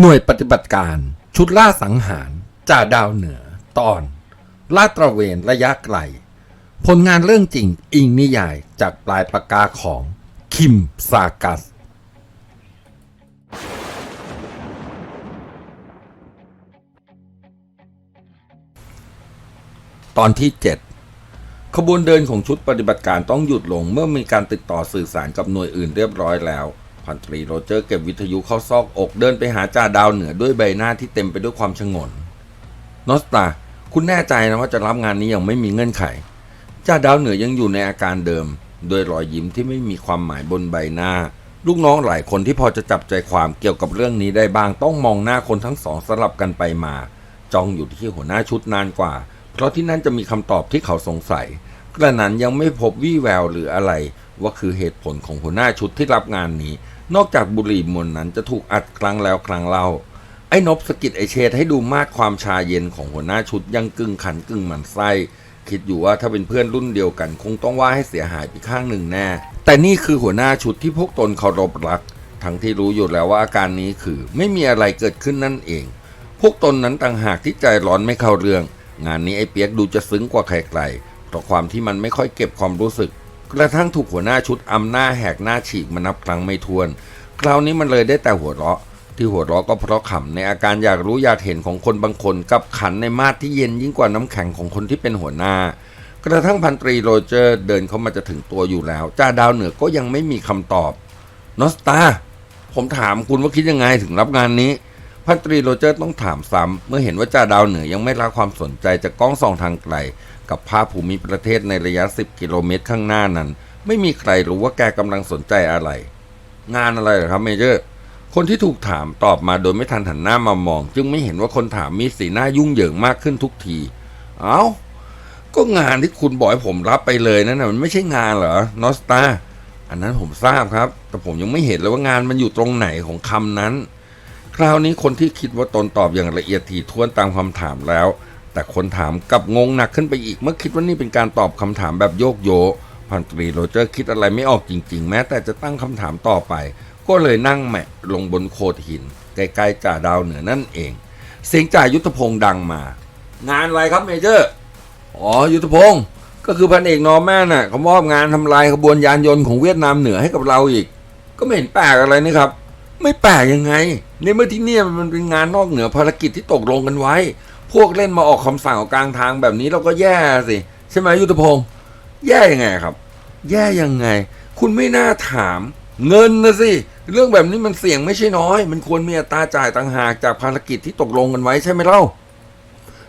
หน่วยปฏิบัติการชุดล่าสังหารจ่าดาวเหนือ ตอน ลาดตระเวนระยะไกล ผลงานเรื่องจริงอิงนิยายจากปลายปากกาของ คิมซากัส ตอนที่ 7 ขบวนเดินของชุดปฏิบัติการต้องหยุดลงเมื่อมีการติดต่อสื่อสารกับหน่วยอื่นเรียบร้อยแล้ว พันตรีโรเจอร์เก็บวิทยุเข้าซอกอกเดินไปหาจ่าดาวเหนือด้วยใบหน้าที่เต็มไปด้วยความชงน นอสตา คุณแน่ใจนะว่าจะรับงานนี้อยังไม่มีเงื่อนไข จ่าดาวเหนือยังอยู่ในอาการเดิม โดยรอยยิ้มที่ไม่มีความหมายบนใบหน้า ลูกน้องหลายคนที่พอจะจับใจความเกี่ยวกับเรื่องนี้ได้บ้างต้องมองหน้าคนทั้งสองสลับกันไปมา จ้องอยู่ที่หัวหน้าชุดนานกว่า เพราะที่นั่นจะมีคำตอบที่เขาสงสัย กระนั้นยังไม่พบวี่แววหรืออะไร ว่าคือเหตุผลของหัวหน้าชุดที่รับงานนี้ นอกจากบุหรี่มวนนั้นจะถูกอัดครั้งแล้วครั้งเล่า ไอ้นบสกิดไอเชษให้ดูมาดความชาเย็นของหัวหน้าชุดยังกึ่งขันกึ่งหมันไส้ คิดอยู่ว่าถ้าเป็นเพื่อนรุ่นเดียวกัน คงต้องว่าให้เสียหายไปข้างหนึ่งแน่ แต่นี่คือหัวหน้าชุดที่พวกตนเคารพรัก ทั้งที่รู้อยู่แล้วว่าอาการนี้คือ ไม่มีอะไรเกิดขึ้นนั่นเอง พวกตนนั้นต่างหากที่ใจร้อนไม่เข้าเรื่อง งานนี้ไอ้เปียกดูจะซึ้งกว่าใครๆเพราะความที่มันไม่ค่อยเก็บความรู้สึก กระทั่งถูกหัวหน้าชุดอำหน้าแหกหน้าฉีกมานับครั้งไม่ถ้วน คราวนี้มันเลยได้แต่หัวเราะ ที่หัวเราะก็เพราะขำในอาการอยากรู้อยากเห็นของคนบางคนกับขันในมาดที่เย็นยิ่งกว่าน้ำแข็งของคนที่เป็นหัวหน้า กระทั่งพันตรีโรเจอร์เดินเข้ามาจะถึงตัวอยู่แล้วจ่าดาวเหนือก็ยังไม่มีคำตอบนอสตาผมถามคุณว่าคิดยังไงถึงรับงานนี้พันตรีโรเจอร์ต้องถามซ้ำเมื่อเห็นว่าจ่าดาวเหนือยังไม่ละความสนใจจากกล้องส่องทางไกล กับภาพภูมิประเทศในระยะ 10 กิโลเมตรข้างหน้านั้น ไม่มีใครรู้ว่าแกกำลังสนใจอะไร งานอะไรหรอครับเมเจอร์ คนที่ถูกถามตอบมาโดยไม่ทันหันหน้ามามอง จึงไม่เห็นว่าคนถามมีสีหน้ายุ่งเหยิงมากขึ้นทุกที เอ้า ก็งานที่คุณบอกให้ผมรับไปเลยนั่นนะมันไม่ใช่งานเหรอนอสตาอันนั้นผมทราบครับ แต่ผมยังไม่เห็นเลยว่างานมันอยู่ตรงไหนของคำนั้น คราวนี้คนที่คิดว่าตนตอบอย่างละเอียดถี่ถ้วนตามคำถามแล้ว แต่คนถามกับงงหนักขึ้นไปอีกเมื่อคิดว่านี่เป็นการตอบคำถามแบบโยกโยพันตรีโรเจอร์คิดอะไรไม่ออกจริง ๆ แม้แต่จะตั้งคำถามต่อไป ก็เลยนั่งแมะลงบนโขดหินใกล้ๆจ่าดาวเหนือนั่นเอง เสียงจ่ายุทธพงศ์ดังมา งานอะไรครับเมเจอร์ อ๋อยุทธพงศ์ก็คือพันเอกนอร์แมนน่ะเขามอบงานทำลายขบวนยานยนต์ของเวียดนามเหนือให้กับเราอีก ก็ไม่เห็นแปลกอะไรนี่ครับ ไม่แปลกยังไง ในเมื่อที่เนี่ยมันเป็นงานนอกเหนือภารกิจที่ตกลงกันไว้ วกเล่นมาออกคำสั่งออกกลางทางแบบนี้เราก็แย่สิใช่ไหมยุทธพงศ์แย่ยังไงครับ แย่ยังไง คุณไม่น่าถามเงินนะสิเรื่องแบบนี้มันเสี่ยงไม่ใช่น้อย มันควรมีอัตราจ่ายต่างหากจากภารกิจที่ตกลงกันไว้ใช่ไหมเล่า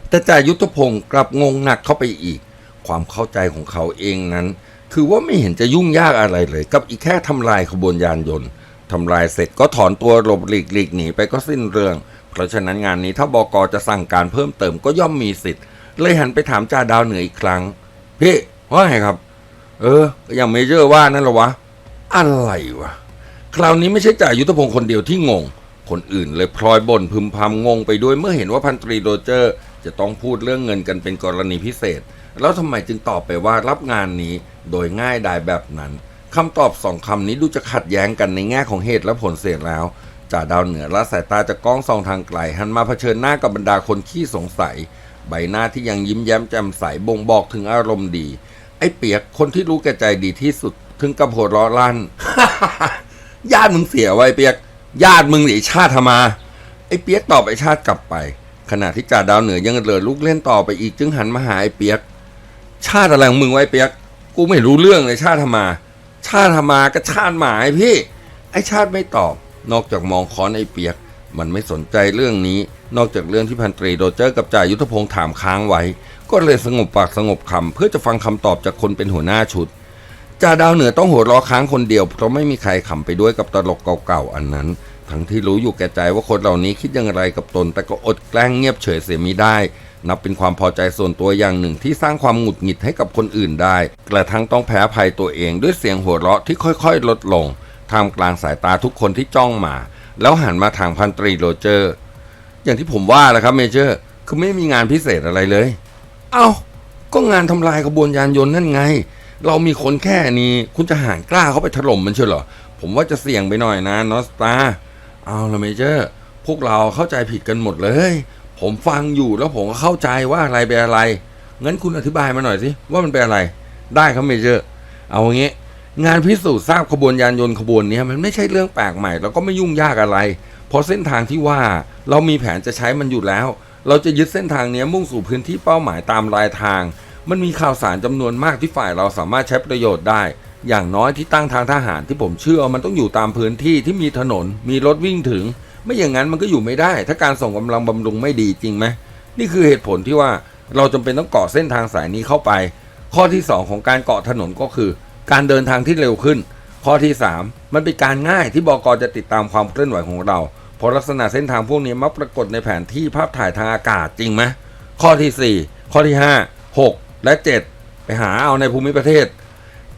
แต่จ่ายุทธพงศ์กลับงงหนักเข้าไปอีก ความเข้าใจของเขาเองนั้น คือว่าไม่เห็นจะยุ่งยากอะไรเลย กับอีกแค่ทำลายขบวนยานยนต์ทำลายเสร็จก็ถอนตัวหลบหลีกหลีกหนีไปก็สิ้นเรื่อง เพราะฉะนั้นงานนี้ถ้าบอกอจะสั่งการเพิ่มเติมก็ย่อมมีสิทธิ์ เลยหันไปถามจ่าดาวเหนืออีกครั้ง พี่ว่าไงครับ เออ อย่างเมเจอร์ว่านั่นหรอวะ อะไรวะ คราวนี้ไม่ใช่จ่ายุทธพงศ์คนเดียวที่งง คนอื่นเลยพลอยบ่นพึมพำงงไปด้วยเมื่อเห็นว่าพันตรีโรเจอร์ จะต้องพูดเรื่องเงินกันเป็นกรณีพิเศษ แล้วทำไมจึงตอบไปว่ารับงานนี้โดยง่ายดายแบบนั้นคำตอบสองคำนี้ดูจะขัดแย้งกันในแง่ของเหตุและผลเสียแล้ว จ่าดาวเหนือละสายตาจากกล้องส่องทางไกล หันมาเผชิญหน้ากับบรรดาคนขี้สงสัย ใบหน้าที่ยังยิ้มแย้มแจ่มใสบ่งบอกถึงอารมณ์ดี ไอ้เปียกคนที่รู้แก่ใจดีที่สุด ถึงกับหัวเราะลั่น ญาติมึงเสียไว้เปียก ญาติมึงหนีชาติทมา ไอ้เปียกตอบไอ้ชาติกลับไป ขณะที่จ่าดาวเหนือยังเหลือลูกเล่นต่อไปอีกจึงหันมาหาไอ้เปียก ชาติอะไรของมึงไว้เปียก กูไม่รู้เรื่องเลยชาติธรรมา ชาติธรรมาก็ชาติหมายพี่ ไอ้ชาติไม่ตอบ นอกจากมองค้อนไอ้เปียก มันไม่สนใจเรื่องนี้ นอกจากเรื่องที่พันตรีโรเจอร์กับจ่ายุทธพงศ์ถามค้างไว้ ก็เลยสงบปากสงบคำเพื่อจะฟังคำตอบจากคนเป็นหัวหน้าชุดจ่าดาวเหนือต้องหัวเราะค้างคนเดียว เพราะไม่มีใครขำไปด้วยกับตลกเก่าๆอันนั้น ทั้งที่รู้อยู่แก่ใจว่าคนเหล่านี้คิดอย่างไรกับตน แต่ก็อดแกล้งเงียบเฉยเสียมิได้ นับเป็นความพอใจส่วนตัวอย่างหนึ่งที่สร้างความหงุดหงิดให้กับคนอื่นได้ กระทั่งต้องแพ้ภัยตัวเองด้วยเสียงหัวเราะที่ค่อยๆ ลดลง ท่ามกลางสายตาทุกคนที่จ้องมา แล้วหันมาทางพันตรีโรเจอร์ อย่างที่ผมว่าแหละครับเมเจอร์ คือไม่มีงานพิเศษอะไรเลย เอ้า ก็งานทำลายขบวนยานยนต์นั่นไง เรามีคนแค่นี้ คุณจะหารกล้าเข้าไปถล่มมันเชียวเหรอ ผมว่าจะเสี่ยงไปหน่อยนะนอสตาเอาละเมเจอร์ พวกเราเข้าใจผิดกันหมดเลย ผมฟังอยู่แล้วผมก็เข้าใจว่าอะไรเป็นอะไร งั้นคุณอธิบายมาหน่อยสิว่ามันเป็นอะไร ได้ครับเมเจอร์ เอาอย่าง งานพิสูจน์ทราบขบวนยานยนต์ขบวนนี้มันไม่ใช่เรื่องแปลกใหม่ แล้วก็ไม่ยุ่งยากอะไร เพราะเส้นทางที่ว่าเรามีแผนจะใช้มันอยู่แล้ว เราจะยึดเส้นทางนี้มุ่งสู่พื้นที่เป้าหมายตามรายทาง มันมีข่าวสารจำนวนมากที่ฝ่ายเราสามารถใช้ประโยชน์ได้ อย่างน้อยที่ตั้งทางทหารที่ผมเชื่อมันต้องอยู่ตามพื้นที่ที่มีถนน มีรถวิ่งถึง ไม่อย่างนั้นมันก็อยู่ไม่ได้ ถ้าการส่งกำลังบำรุงไม่ดีจริงไหมนี่คือเหตุผลที่ว่าเราจำเป็นต้องเกาะเส้นทางสายนี้เข้าไป ข้อที่ 2 ของการเกาะถนนก็คือ การเดินทางที่เร็วขึ้น ข้อที่ 3 มันเป็นการง่ายที่บกจะติดตามความเคลื่อนไหวของเราเพราะลักษณะเส้นทางพวกนี้มักปรากฏในแผนที่ภาพถ่ายทางอากาศจริงไหมข้อที่ 4 ข้อที่ 5 6 และ 7 ไปหาเอาในภูมิประเทศ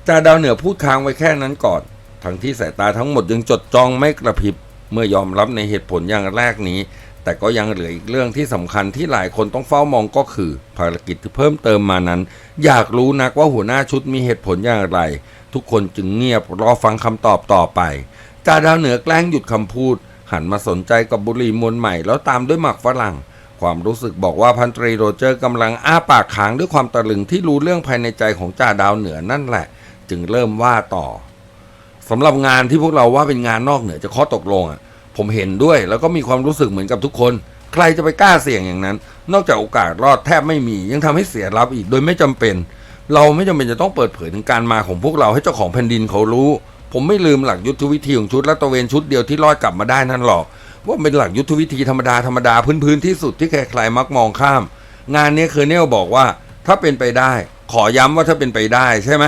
จ่าดาวเหนือพูดค้างไว้แค่นั้นก่อนทั้งที่สายตาทั้งหมดยังจดจ้องไม่กระพริบเมื่อยอมรับในเหตุผลอย่างแรกนี้ แต่ก็ยังเหลืออีกเรื่องที่สำคัญที่หลายคนต้องเฝ้ามองก็คือ ภารกิจที่เพิ่มเติมมานั้น อยากรู้นักว่าหัวหน้าชุดมีเหตุผลอย่างไร ทุกคนจึงเงียบรอฟังคำตอบต่อไปจ่าดาวเหนือแกล้งหยุดคำพูด หันมาสนใจกับบุหรี่มวนใหม่แล้วตามด้วยหมักฝรั่ง ความรู้สึกบอกว่าพันตรีโรเจอร์กำลังอ้าปากค้างด้วยความตะลึงที่รู้เรื่องภายในใจของจ่าดาวเหนือนั่นแหละ จึงเริ่มว่าต่อสำหรับงานที่พวกเราว่าเป็นงานนอกเหนือจากข้อตกลงอะ ผมเห็นด้วยแล้วก็มีความรู้สึกเหมือนกับทุกคน ใครจะไปกล้าเสี่ยงอย่างนั้น นอกจากโอกาสรอดแทบไม่มี ยังทำให้เสียรับอีกโดยไม่จำเป็น เราไม่จำเป็นจะต้องเปิดเผยถึงการมาของพวกเราให้เจ้าของแผ่นดินเขารู้ ผมไม่ลืมหลักยุทธวิธีของชุดและตะเวนชุดเดียวที่รอดกลับมาได้นั่นหรอกว่าเป็นหลักยุทธวิธีธรรมดาธรรมดาพื้นๆที่สุดที่ใครๆมักมองข้าม งานนี้เคอร์เนลบอกว่า ถ้าเป็นไปได้ ขอย้ำว่าถ้าเป็นไปได้ใช่ไหม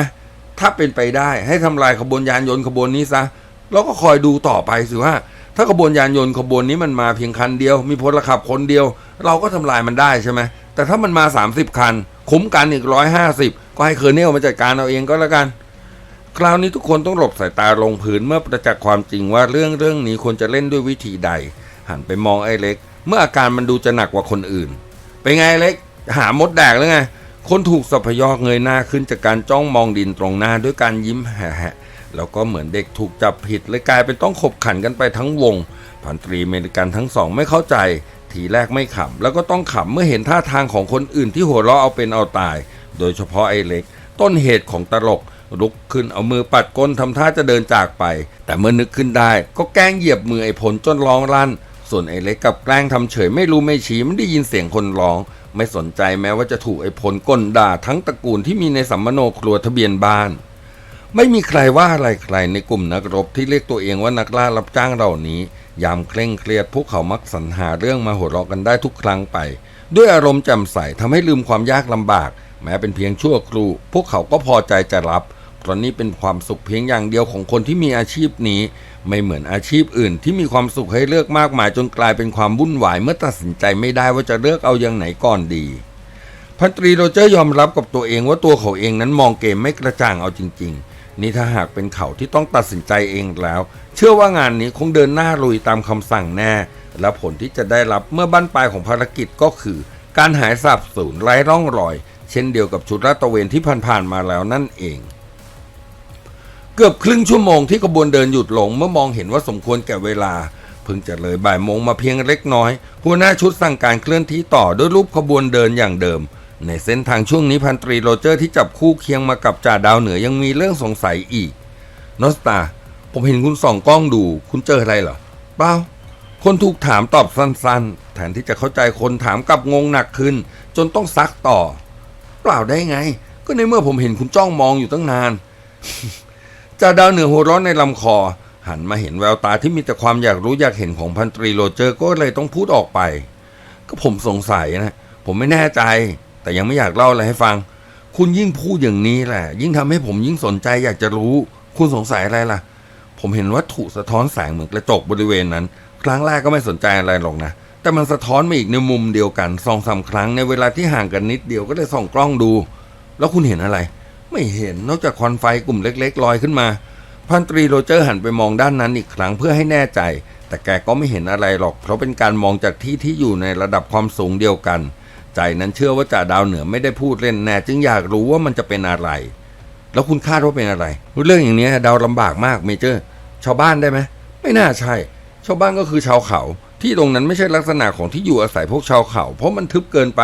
ถ้าเป็นไปได้ให้ทำลายขบวนยานยนต์ขบวนนี้ซะแล้วก็คอยดูต่อไปสิว่า ถ้าขบวนยานยนต์ขบวนนี้มันมาเพียงคันเดียว มีพลขับคนเดียว เราก็ทำลายมันได้ใช่ไหมแต่ถ้ามันมา 30 คัน คุ้มกันอีก 150 ก็ให้เคอร์เนลมาจัดการเอาเองก็แล้วกัน คราวนี้ทุกคนต้องหลบสายตาลงพื้นเมื่อประจักษ์ความจริงว่าเรื่องเรื่องนี้ควรจะเล่นด้วยวิธีใด หันไปมองไอ้เล็ก เมื่ออาการมันดูจะหนักกว่าคนอื่น เป็นไงเล็กหามดแดกหรือไงคนถูกสัพยอกเงยหน้าขึ้นจากการจ้องมองดินตรงหน้าด้วยการยิ้มแหะ แล้วก็เหมือนเด็กถูกจับผิดเลยกลายเป็นต้องขบขันกันไปทั้งวง พันตรีเมริกันทั้งสองไม่เข้าใจ ทีแรกไม่ขำแล้วก็ต้องขำเมื่อเห็นท่าทางของคนอื่นที่หัวเราะเอาเป็นเอาตาย โดยเฉพาะไอ้เล็ก ต้นเหตุของตลกลุกขึ้นเอามือปัดก้นทำท่าจะเดินจากไป แต่เมื่อนึกขึ้นได้ ก็แกล้งเหยียบมือไอ้ผลจนร้องลั่น ส่วนไอ้เล็กกับแกล้งทำเฉยไม่รู้ไม่ชี้ไม่ได้ยินเสียงคนร้อง ไม่สนใจแม้ว่าจะถูกไอ้ผลก้นด่าทั้งตระกูลที่มีในสัมมโนครัวทะเบียนบ้าน ไม่มีใครว่าอะไรใครในกลุ่มนักรบที่เรียกตัวเองว่านักล่ารับจ้างเหล่านี้ ยามเคร่งเครียดพวกเขามักสรรหาเรื่องมาหัวเราะกันได้ทุกครั้งไป ด้วยอารมณ์แจ่มใสทำให้ลืมความยากลำบาก แม้เป็นเพียงชั่วครู่ พวกเขาก็พอใจจะรับเพราะนี่เป็นความสุขเพียงอย่างเดียวของคนที่มีอาชีพนี้ ไม่เหมือนอาชีพอื่นที่มีความสุขให้เลือกมากมายจนกลายเป็นความวุ่นวายเมื่อตัดสินใจไม่ได้ว่าจะเลือกเอาอย่างไหนก่อนดีพันตรีโรเจอร์ยอมรับกับตัวเองว่าตัวเขาเองนั้นมองเกมไม่กระจ่างเอาจริง ๆ นี่ถ้าหากเป็นเขาที่ต้องตัดสินใจเองแล้ว เชื่อว่างานนี้คงเดินหน้าลุยตามคำสั่งแน่ และผลที่จะได้รับเมื่อบั้นปลายของภารกิจก็คือ การหายสาบสูญไร้ร่องรอย เช่นเดียวกับชุดลาดตระเวนที่ผ่านๆมาแล้วนั่นเอง เกือบครึ่งชั่วโมงที่ขบวนเดินหยุดลงเมื่อมองเห็นว่าสมควรแก่เวลาเพิ่งจะเลยบ่ายโมงมาเพียงเล็กน้อยหัวหน้าชุดสั่งการเคลื่อนที่ต่อด้วยรูปขบวนเดินอย่างเดิม ในเส้นทางช่วงนี้พันตรีโรเจอร์ที่จับคู่เคียงมากับจ่าดาวเหนือยังมีเรื่องสงสัยอีกนอสตา ผมเห็นคุณส่องกล้องดู คุณเจออะไรเหรอ เปล่า คนถูกถามตอบสั้นๆ แทนที่จะเข้าใจคนถามกลับงงหนักขึ้น จนต้องซักต่อ เปล่าได้ไง ก็ในเมื่อผมเห็นคุณจ้องมองอยู่ตั้งนานจ่าดาวเหนือหัวร้อนในลำคอ หันมาเห็นแววตาที่มีแต่ความอยากรู้อยากเห็นของพันตรีโรเจอร์ก็เลยต้องพูดออกไป ก็ผมสงสัยนะ ผมไม่แน่ใจ แต่ยังไม่อยากเล่าอะไรให้ฟัง คุณยิ่งพูดอย่างนี้แหละ ยิ่งทำให้ผมยิ่งสนใจอยากจะรู้ คุณสงสัยอะไรล่ะ ผมเห็นวัตถุสะท้อนแสงเหมือนกระจกบริเวณนั้น ครั้งแรกก็ไม่สนใจอะไรหรอกนะ แต่มันสะท้อนมาอีกในมุมเดียวกันสองสามครั้งในเวลาที่ห่างกันนิดเดียวก็เลยส่องกล้องดู แล้วคุณเห็นอะไร ไม่เห็นนอกจากควันไฟกลุ่มเล็ก ๆ ลอยขึ้นมา พันตรีโรเจอร์หันไปมองด้านนั้นอีกครั้งเพื่อให้แน่ใจ แต่แกก็ไม่เห็นอะไรหรอก เพราะเป็นการมองจากที่ที่อยู่ในระดับความสูงเดียวกัน ใจนั้นเชื่อว่าจ่าดาวเหนือไม่ได้พูดเล่นแน่จึงอยากรู้ว่ามันจะเป็นอะไร แล้วคุณคาดว่าเป็นอะไร เรื่องอย่างนี้เดาลำบากมากเมเจอร์ ชาวบ้านได้ไหมไม่น่าใช่ ชาวบ้านก็คือชาวเขา ที่ตรงนั้นไม่ใช่ลักษณะของที่อยู่อาศัยพวกชาวเขา เพราะมันทึบเกินไป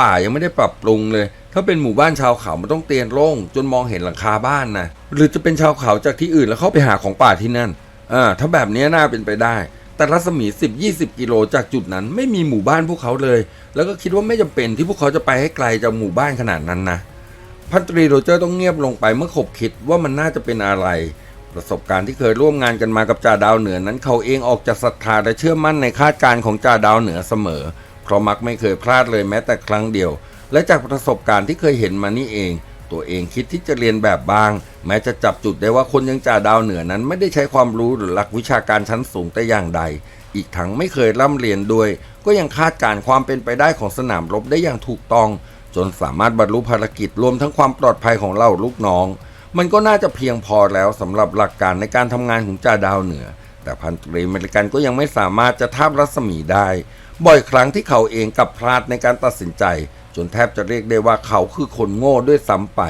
ป่ายังไม่ได้ปรับปรุงเลย ถ้าเป็นหมู่บ้านชาวเขามันต้องเตียนโล่งจนมองเห็นหลังคาบ้านนะหรือจะเป็นชาวเขาจากที่อื่นแล้วเข้าไปหาของป่าที่นั่นอ่าถ้าแบบนี้น่าเป็นไปได้ แต่รัศมี 10-20 กิโลจากจุดนั้นไม่มีหมู่บ้านพวกเขาเลย แล้วก็คิดว่าไม่จำเป็นที่พวกเขาจะไปให้ไกลจากหมู่บ้านขนาดนั้นนะ พันตรีโรเจอร์ต้องเงียบลงไปเมื่อขบคิดว่ามันน่าจะเป็นอะไร ประสบการณ์ที่เคยร่วมงานกันมากับจ่าดาวเหนือนั้นเขาเองออกจากศรัทธาและเชื่อมั่นในคาดการณ์ของจ่าดาวเหนือเสมอ เพราะมักไม่เคยพลาดเลยแม้แต่ครั้งเดียว และจากประสบการณ์ที่เคยเห็นมานี่เอง ตัวเองคิดที่จะเรียนแบบบาง แม้จะจับจุดได้ว่าคนยังจ่าดาวเหนือนั้น ไม่ได้ใช้ความรู้หรือหลักวิชาการชั้นสูงแต่อย่างใด อีกทั้งไม่เคยร่ำเรียนด้วย ก็ยังคาดการณ์ความเป็นไปได้ของสนามรบได้อย่างถูกต้อง จนสามารถบรรลุภารกิจรวมทั้งความปลอดภัยของเราลูกน้อง มันก็น่าจะเพียงพอแล้วสำหรับหลักการในการทำงานของจ่าดาวเหนือ แต่พันตรีเมริกันก็ยังไม่สามารถจะทาบรัศมีได้ บ่อยครั้งที่เขาเองกับพลาดในการตัดสินใจ จนแทบจะเรียกได้ว่าเขาคือคนโง่ด้วยซ้ำไป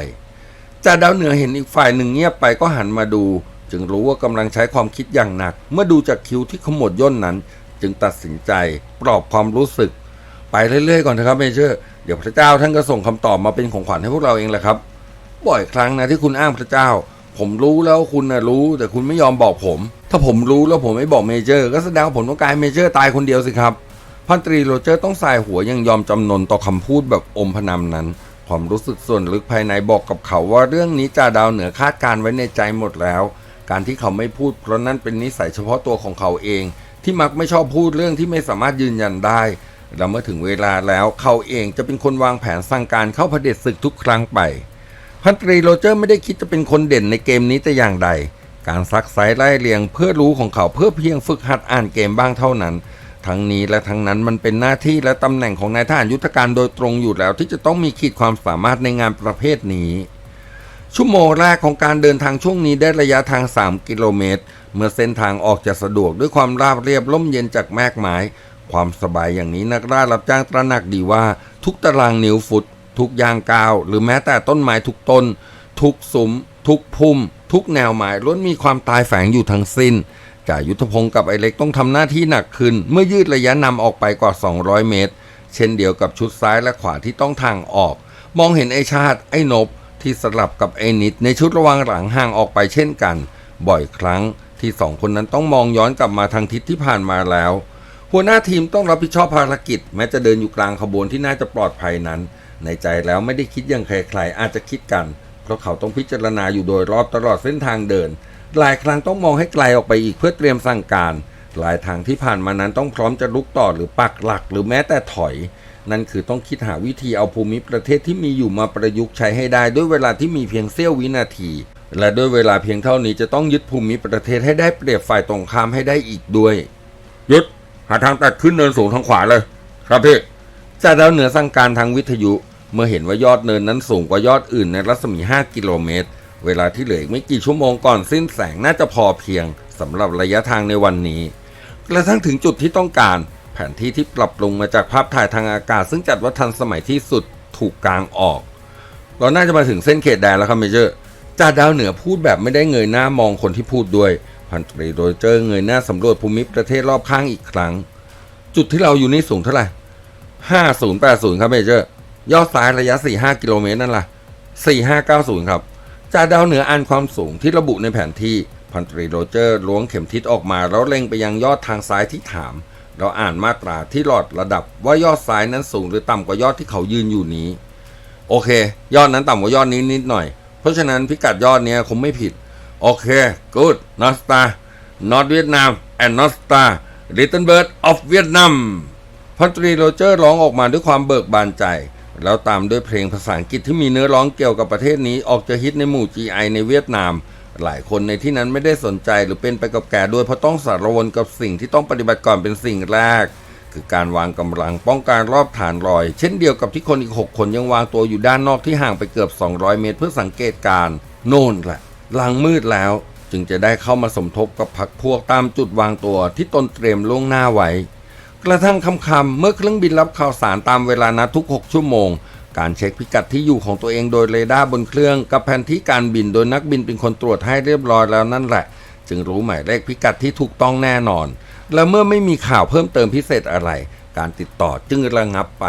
จ่าดาวเหนือเห็นอีกฝ่ายหนึ่งเงียบไปก็หันมาดู จึงรู้ว่ากำลังใช้ความคิดอย่างหนัก เมื่อดูจากคิ้วที่ขมวดย่นนั้น จึงตัดสินใจปลอบความรู้สึก ไปเรื่อยๆก่อนนะครับเมเจอร์เดี๋ยวพระเจ้าท่านก็ส่งคำตอบมาเป็นของขวัญให้พวกเราเองแหละครับ บ่อยครั้งนะที่คุณอ้างพระเจ้า ผมรู้แล้วคุณนะรู้ แต่คุณไม่ยอมบอกผม ถ้าผมรู้แล้วผมไม่บอกเมเจอร์ ก็แสดงว่าผมต้องการเมเจอร์ตายคนเดียวสิครับ พันตรีโรเจอร์ต้องสายหัวยังยอมจำนนต่อคำพูดแบบอมพนำนั้น ความรู้สึกส่วนลึกภายในบอกกับเขาว่าเรื่องนี้จ่าดาวเหนือคาดการไว้ในใจหมดแล้ว การที่เขาไม่พูดเพราะนั่นเป็นนิสัยเฉพาะตัวของเขาเอง ที่มักไม่ชอบพูดเรื่องที่ไม่สามารถยืนยันได้และเมื่อถึงเวลาแล้วเขาเองจะเป็นคนวางแผนสั่งการเข้าเผด็จศึกทุกครั้งไป พันตรีโรเจอร์ไม่ได้คิดจะเป็นคนเด่นในเกมนี้แต่อย่างใด การซักไซไล่เลียงเพื่อรู้ของเขาเพื่อเพียงฝึกหัดอ่านเกมบ้างเท่านั้น ทั้งนี้และทั้งนั้นมันเป็นหน้าที่และตำแหน่งของนายทหารยุทธการโดยตรงอยู่แล้วที่จะต้องมีขีดความสามารถในงานประเภทนี้ ชั่วโมงแรกของการเดินทางช่วงนี้ได้ระยะทาง 3 กิโลเมตร เมื่อเส้นทางออกจะสะดวกด้วยความราบเรียบล่มเย็นจากแมกไม้ความสบายอย่างนี้นักล่ารับจ้างตระหนักดีว่า ทุกตารางนิ้วฟุต ทุกยางกาว หรือแม้แต่ต้นไม้ทุกต้น ทุกสุม ทุกพุ่ม ทุกแนวหมายล้วนมีความตายแฝงอยู่ทั้งสิ้น จ่ายุทธพงศ์กับไอเล็กต้องทำหน้าที่หนักขึ้น เมื่อยืดระยะนำออกไปกว่า 200 เมตร เช่นเดียวกับชุดซ้ายและขวาที่ต้องทางออก มองเห็นไอชาติไอนบที่สลับกับไอนิดในชุดระวังหลังห่างออกไปเช่นกัน บ่อยครั้งที่สองคนนั้นต้องมองย้อนกลับมาทางทิศที่ผ่านมาแล้ว หัวหน้าทีมต้องรับผิดชอบภารกิจ แม้จะเดินอยู่กลางขบวนที่น่าจะปลอดภัยนั้น ในใจแล้วไม่ได้คิดอย่างใครๆอาจจะคิดกัน เพราะเขาต้องพิจารณาอยู่โดยรอบตลอดเส้นทางเดิน หลายครั้งต้องมองให้ไกลออกไปอีกเพื่อเตรียมสั่งการ หลายทางที่ผ่านมานั้นต้องพร้อมจะลุกต่อหรือปักหลัก หรือแม้แต่ถอย นั่นคือต้องคิดหาวิธีเอาภูมิประเทศที่มีอยู่มาประยุกต์ใช้ให้ได้ด้วยเวลาที่มีเพียงเสี้ยววินาที และด้วยเวลาเพียงเท่านี้จะต้องยึดภูมิประเทศให้ได้เปรียบฝ่ายตรงข้ามให้ได้อีกด้วยยึดหาทางตัดขึ้นเนินสูงทางขวาเลย ครับพี่จ่าดาวเหนือสั่งการทางวิทยุ เมื่อเห็นว่ายอดเนินนั้นสูงกว่ายอดอื่นในรัศมี 5 กิโลเมตร เวลาที่เหลืออีกไม่กี่ชั่วโมงก่อนสิ้นแสงน่าจะพอเพียงสำหรับระยะทางในวันนี้ กระทั่งถึงจุดที่ต้องการ แผนที่ที่ปรับปรุงมาจากภาพถ่ายทางอากาศ ซึ่งจัดว่าทันสมัยที่สุดถูกกลางออก เราน่าจะมาถึงเส้นเขตแดนแล้วครับเมเจอร์จ่าดาวเหนือพูดแบบไม่ได้เงยหน้ามองคนที่พูดด้วยพันตรีโรเจอร์เงยหน้าสำรวจภูมิประเทศรอบข้างอีกครั้ง จุดที่เราอยู่นี่สูงเท่าไหร่5080 ครับเมเจอร์ยอดซ้ายระยะ 45 กิโลเมตรนั่นล่ะ 4590 ครับ จ่าดาวเหนืออ่านความสูงที่ระบุในแผนที่พันตรีโรเจอร์ล้วงเข็มทิศออกมาแล้วเล็งไปยังยอดทางซ้ายที่ถาม เราอ่านมาตราที่หลอดระดับว่ายอดซ้ายนั้นสูงหรือต่ำกว่ายอดที่เขายืนอยู่นี้ โอเค ยอดนั้นต่ำกว่ายอดนี้นิดหน่อย เพราะฉะนั้นพิกัดยอดนี้คงไม่ผิด โอเค good North Star North Vietnam and North Star Little Bird of Vietnam พันตรีโรเจอร์ร้องออกมาด้วยความเบิกบานใจ แล้วตามด้วยเพลงภาษาอังกฤษที่มีเนื้อร้องเกี่ยวกับประเทศนี้ออกจะฮิตในหมู่ GI ในเวียดนาม หลายคนในที่นั้นไม่ได้สนใจหรือเป็นไปกับแก่ด้วยเพราะต้องสารวนกับสิ่งที่ต้องปฏิบัติก่อนเป็นสิ่งแรก คือการวางกำลังป้องกันรอบฐานลอย เช่นเดียวกับที่คนอีก 6 คนยังวางตัวอยู่ด้านนอกที่ห่างไปเกือบ 200 เมตร เพื่อสังเกตการโน่นแหละหลางมืดแล้ว จึงจะได้เข้ามาสมทบกับพักพวกตามจุดวางตัวที่ตนเตรียมล่วงหน้าไว้ กระทั่งคำๆเมื่อเครื่องบินรับข่าวสารตามเวลานัดทุก 6 ชั่วโมง การเช็คพิกัดที่อยู่ของตัวเองโดยเรดาร์บนเครื่องกับแผนที่การบินโดยนักบินเป็นคนตรวจให้เรียบร้อยแล้วนั่นแหละ จึงรู้หมายเลขพิกัดที่ถูกต้องแน่นอน และเมื่อไม่มีข่าวเพิ่มเติมพิเศษอะไร การติดต่อจึงระงับไป